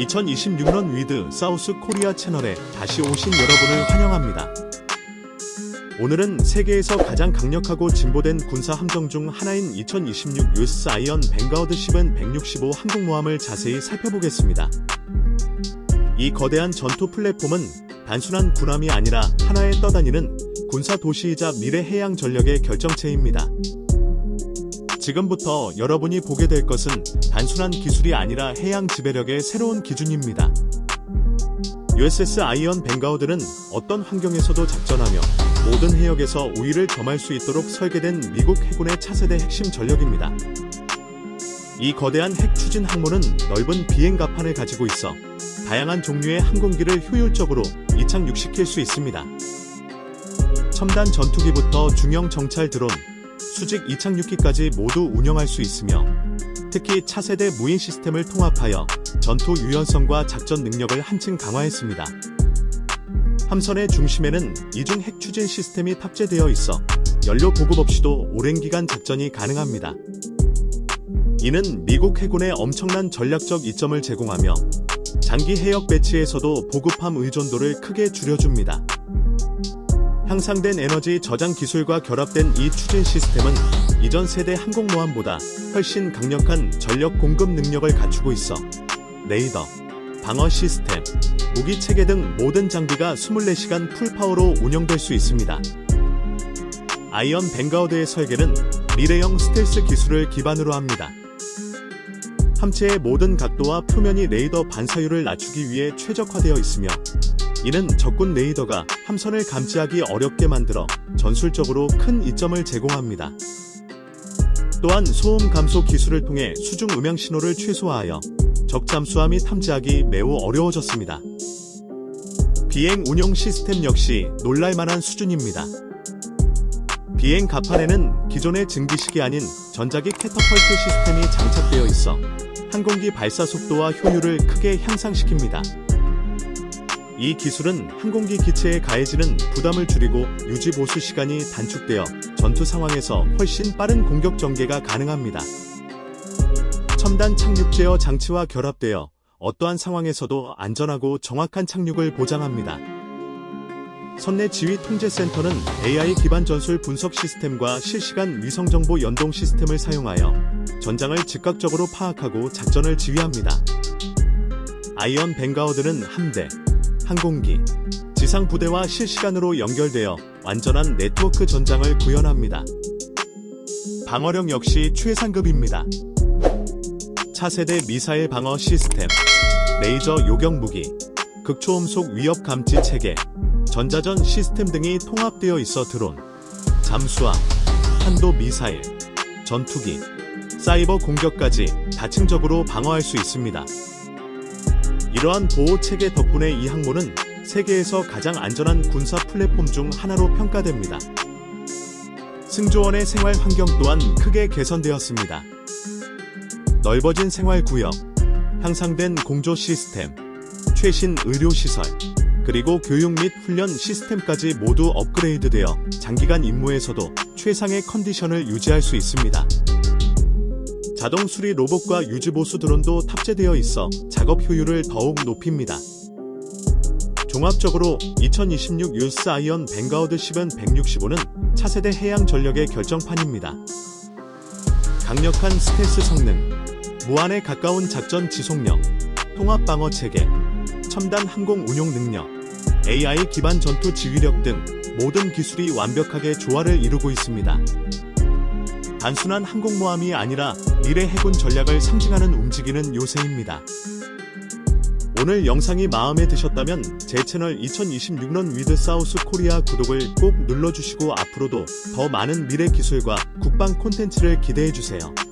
2026년 위드 사우스 코리아 채널에 다시 오신 여러분을 환영합니다. 오늘은 세계에서 가장 강력하고 진보된 군사 함정 중 하나인 2026 US 아이언 뱅가우드 10은 165 항공모함을 자세히 살펴보겠습니다. 이 거대한 전투 플랫폼은 단순한 군함이 아니라 하나의 떠다니는 군사 도시이자 미래 해양 전력의 결정체입니다. 지금부터 여러분이 보게 될 것은 단순한 기술이 아니라 해양 지배력의 새로운 기준입니다. USS 아이언 뱅가우드는 어떤 환경에서도 작전하며 모든 해역에서 우위를 점할 수 있도록 설계된 미국 해군의 차세대 핵심 전력입니다. 이 거대한 핵 추진 항모는 넓은 비행 가판을 가지고 있어 다양한 종류의 항공기를 효율적으로 이착륙시킬 수 있습니다. 첨단 전투기부터 중형 정찰 드론, 수직 이착륙기까지 모두 운영할 수 있으며 특히 차세대 무인 시스템을 통합하여 전투 유연성과 작전 능력을 한층 강화했습니다. 함선의 중심에는 이중 핵 추진 시스템이 탑재되어 있어 연료 보급 없이도 오랜 기간 작전이 가능합니다. 이는 미국 해군에 엄청난 전략적 이점을 제공하며 장기 해역 배치에서도 보급함 의존도를 크게 줄여줍니다. 향상된 에너지 저장 기술과 결합된 이 추진 시스템은 이전 세대 항공모함보다 훨씬 강력한 전력 공급 능력을 갖추고 있어 레이더, 방어 시스템, 무기 체계 등 모든 장비가 24시간 풀파워로 운영될 수 있습니다. 아이언 뱅가우드의 설계는 미래형 스텔스 기술을 기반으로 합니다. 함체의 모든 각도와 표면이 레이더 반사율을 낮추기 위해 최적화되어 있으며 이는 적군 레이더가 함선을 감지하기 어렵게 만들어 전술적으로 큰 이점을 제공합니다. 또한 소음 감소 기술을 통해 수중 음향 신호를 최소화하여 적 잠수함이 탐지하기 매우 어려워졌습니다. 비행 운용 시스템 역시 놀랄만한 수준입니다. 비행 가판에는 기존의 증기식이 아닌 전자기 캐터펄트 시스템이 장착되어 있어 항공기 발사 속도와 효율을 크게 향상시킵니다. 이 기술은 항공기 기체에 가해지는 부담을 줄이고 유지 보수 시간이 단축되어 전투 상황에서 훨씬 빠른 공격 전개가 가능합니다. 첨단 착륙 제어 장치와 결합되어 어떠한 상황에서도 안전하고 정확한 착륙을 보장합니다. 선내 지휘 통제 센터는 AI 기반 전술 분석 시스템과 실시간 위성 정보 연동 시스템을 사용하여 전장을 즉각적으로 파악하고 작전을 지휘합니다. 아이언 뱅가우드는 함대, 항공기, 지상 부대와 실시간으로 연결되어 완전한 네트워크 전장을 구현합니다. 방어력 역시 최상급입니다. 차세대 미사일 방어 시스템, 레이저 요격 무기, 극초음속 위협 감지 체계, 전자전 시스템 등이 통합되어 있어 드론, 잠수함, 탄도 미사일, 전투기, 사이버 공격까지 다층적으로 방어할 수 있습니다. 이러한 보호 체계 덕분에 이 항모는 세계에서 가장 안전한 군사 플랫폼 중 하나로 평가됩니다. 승조원의 생활 환경 또한 크게 개선되었습니다. 넓어진 생활 구역, 향상된 공조 시스템, 최신 의료 시설, 그리고 교육 및 훈련 시스템까지 모두 업그레이드되어 장기간 임무에서도 최상의 컨디션을 유지할 수 있습니다. 자동 수리 로봇과 유지 보수 드론도 탑재되어 있어 작업 효율을 더욱 높입니다. 종합적으로 2026 유스 아이언 뱅가우드 10은 165는 차세대 해양 전력의 결정판입니다. 강력한 스텔스 성능, 무한에 가까운 작전 지속력, 통합 방어 체계, 첨단 항공 운용 능력, AI 기반 전투 지휘력 등 모든 기술이 완벽하게 조화를 이루고 있습니다. 단순한 항공모함이 아니라 미래 해군 전략을 상징하는 움직이는 요새입니다. 오늘 영상이 마음에 드셨다면 제 채널 2026년 위드 사우스 코리아 구독을 꼭 눌러주시고 앞으로도 더 많은 미래 기술과 국방 콘텐츠를 기대해주세요.